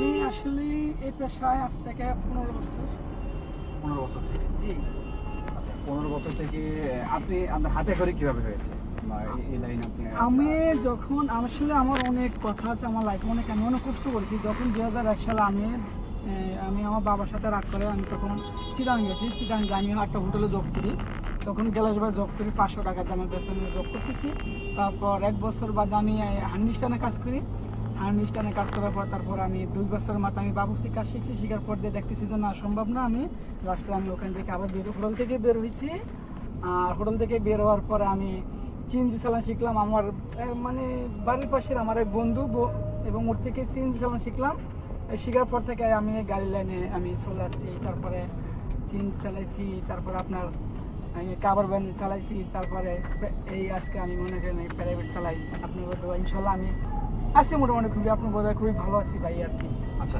আমি আসলে এই পেশায় আজ থেকে পনেরো বছর। পনেরো বছর থেকে? জি। আচ্ছা পনেরো বছর থেকে আপনি আপনার হাতে করে কীভাবে হয়েছে? আমি যখন আসলে আমার অনেক কথা আছে আমার লাইফে অনেক আমি অনেক কষ্ট করেছি। যখন দুই হাজার এক সালে আমি আমি আমার বাবার সাথে রাগ করে আমি তখন চিরাং গেছি। চিরাং গিয়ে আমি একটা হোটেলে জব করি। তখন গ্যালাসবাই জব করি পাঁচশো টাকা দামে বেতনে জব করতেছি। তারপর এক বছর বাদে আমি হান্ডিস্টানে কাজ করি। হান্ডিস্টানে কাজ করার পর তারপর আমি দুই বছরের মাথায় আমি বাবুর্চি কাজ শিখছি শিখার পর দিয়ে দেখতেছি যে না, সম্ভব না আমি। লাস্টে আমি ওখান থেকে আবার বের হোটেল থেকে বের হয়েছি। আর হোটেল থেকে বের হওয়ার পরে আমি চিনজি চালান শিখলাম। আমার মানে বাড়ির পাশের আমার এক বন্ধু এবং ওর থেকে চিনজি চালান শিখলাম। শেখার পর থেকে আমি গাড়ি লাইনে আমি চলে আসছি। তারপরে চিনজি চালাইছি, তারপর আপনার আমি কাবার ভ্যান চালাইছি। তারপরে এই আজকে আমি মনে করেন প্রাইভেট চালাই। আপনার ইনশাল্লাহ আমি আছি মোটামুটি খুবই আপনার বোধ খুবই ভালো আছি ভাই আর কি। আচ্ছা।